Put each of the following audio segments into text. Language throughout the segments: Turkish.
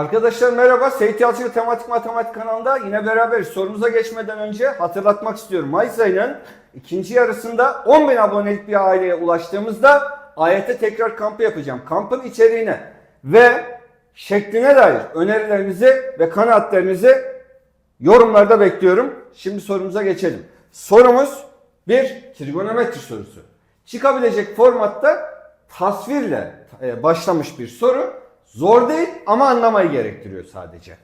Arkadaşlar merhaba. Seyit Yalçın Tematik Matematik kanalında yine beraberiz. Sorumuza geçmeden önce hatırlatmak istiyorum. Mayıs ayının ikinci yarısında 10.000 abonelik bir aileye ulaştığımızda AYT tekrar kampı yapacağım. Kampın içeriğine ve şekline dair önerilerinizi ve kanaatlerinizi yorumlarda bekliyorum. Şimdi sorumuza geçelim. Sorumuz bir trigonometri sorusu. Çıkabilecek formatta tasvirle e, başlamış bir soru. Zor değil ama anlamayı gerektiriyor sadece.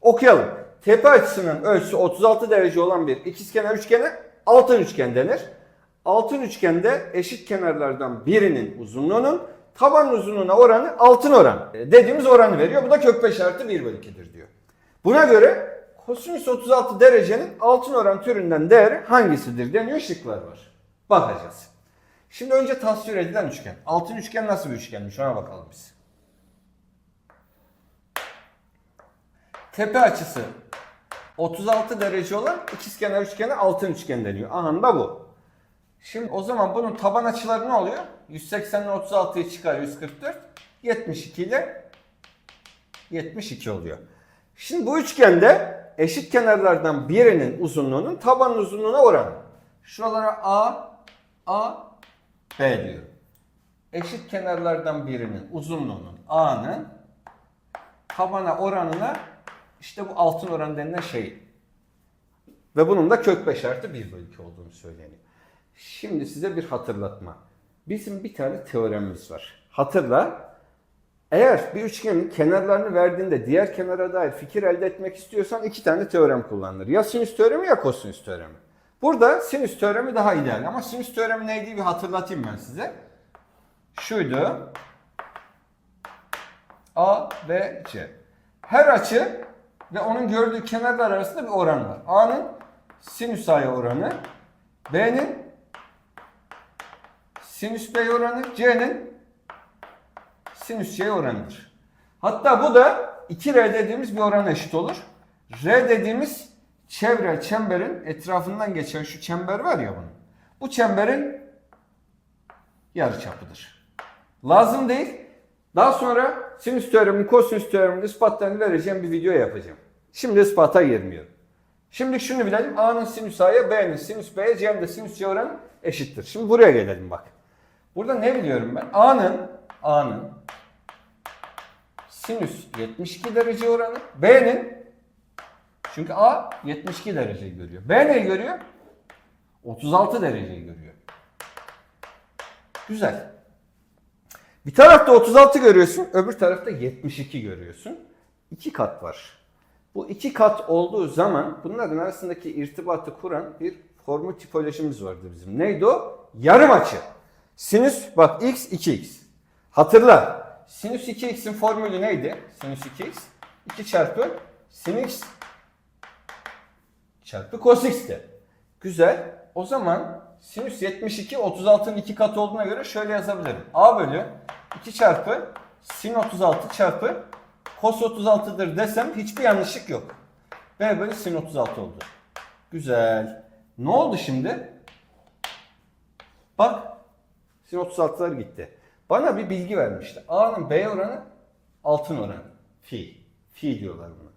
Okuyalım. Tepe açısının ölçüsü 36 derece olan bir ikizkenar üçgene altın üçgen denir. Altın üçgende eşit kenarlardan birinin uzunluğunun taban uzunluğuna oranı altın oran e, dediğimiz oranı veriyor. Bu da kök 5 artı 1 bölü 2'dir diyor. Buna göre kosinüs 36 derecenin altın oran türünden değeri hangisidir deniyor şıklar var. Bakacağız. Şimdi önce tasvir edilen üçgen. Altın üçgen nasıl bir üçgenmiş ona bakalım biz. Tepe açısı 36 derece olan ikizkenar üçgene altın üçgen deniyor. Aha bu. Şimdi o zaman bunun taban açıları ne oluyor? 180'den 36'yı çıkar 144. 72 ile 72 oluyor. Şimdi bu üçgende eşit kenarlardan birinin uzunluğunun taban uzunluğuna oranı. Şuralara A, A, B diyor. Eşit kenarlardan birinin uzunluğunun A'nın tabana oranına işte bu altın oran denilen şey. Ve bunun da kök 5 artı 1 bölü 2 olduğunu söyleniyor. Şimdi size bir hatırlatma. Bizim bir tane teoremimiz var. Hatırla. Eğer bir üçgenin kenarlarını verdiğinde diğer kenara dair fikir elde etmek istiyorsan iki tane teorem kullanılır. Ya sinüs teoremi ya kosinüs teoremi. Burada sinüs teoremi daha ideal ama sinüs teoremi neydi bir hatırlatayım ben size. Şuydu. A ve C. Her açı ve onun gördüğü kenarlar arasında bir oran var. A'nın sinüs A'ya oranı, B'nin sinüs B oranı, C'nin sinüs C oranıdır. Hatta bu da 2R dediğimiz bir orana eşit olur. R dediğimiz çevre çemberin etrafından geçen şu çember var ya bunun. Bu çemberin yarıçapıdır. Lazım değil. Daha sonra sinüs teoremini, kosinüs teoremini ispatlarını vereceğim bir video yapacağım. Şimdi ispata girmiyorum. Şimdi şunu bilelim. A'nın sinüs A'ya, B'nin sinüs B'ye, C'nin de sinüs C oranı eşittir. Şimdi buraya gelelim bak. Burada ne biliyorum ben? A'nın A'nın sinüs 72 derece oranı, B'nin çünkü A 72 dereceyi görüyor. B neyi görüyor? 36 dereceyi görüyor. Güzel. Bir tarafta 36 görüyorsun, öbür tarafta 72 görüyorsun. İki kat var. Bu iki kat olduğu zaman bunların arasındaki irtibatı kuran bir formül tipolojimiz vardı bizim. Neydi o? Yarım açı. Sinüs bak x 2x. Hatırla. Sinüs 2x'in formülü neydi? Sinüs 2x 2 çarpı sin x çarpı cos x'ti. Güzel. O zaman sinüs 72 36'nın 2 katı olduğuna göre şöyle yazabilirim. A bölü 2 çarpı sin 36 çarpı cos 36'dır desem hiçbir yanlışlık yok. B bölü sin 36 oldu. Güzel. Ne oldu şimdi? Bak sin 36'lar gitti. Bana bir bilgi vermişti. A'nın B oranı altın oranı. Fi. Fi diyorlar buna.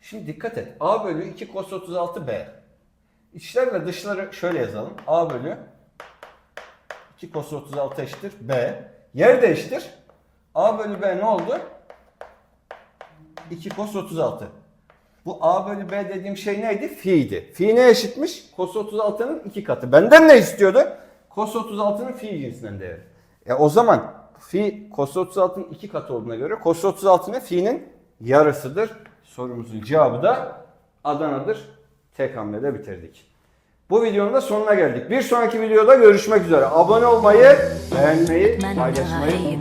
Şimdi dikkat et. A bölü 2 cos 36 B. İçler ve dışları şöyle yazalım. A bölü 2 cos 36 eşittir B. Yer değiştir. A bölü B ne oldu? 2 cos 36. Bu A bölü B dediğim şey neydi? Fi'ydi. Fi ne eşitmiş? Cos 36'nın 2 katı. Benden ne istiyordu? Cos 36'nın fi cinsinden değeri. E o zaman fi cos 36'nın 2 katı olduğuna göre cos 36 ne? Fi'nin yarısıdır. Sorumuzun cevabı da Adana'dır. Tek hamlede bitirdik. Bu videonun da sonuna geldik. Bir sonraki videoda görüşmek üzere. Abone olmayı, beğenmeyi, paylaşmayı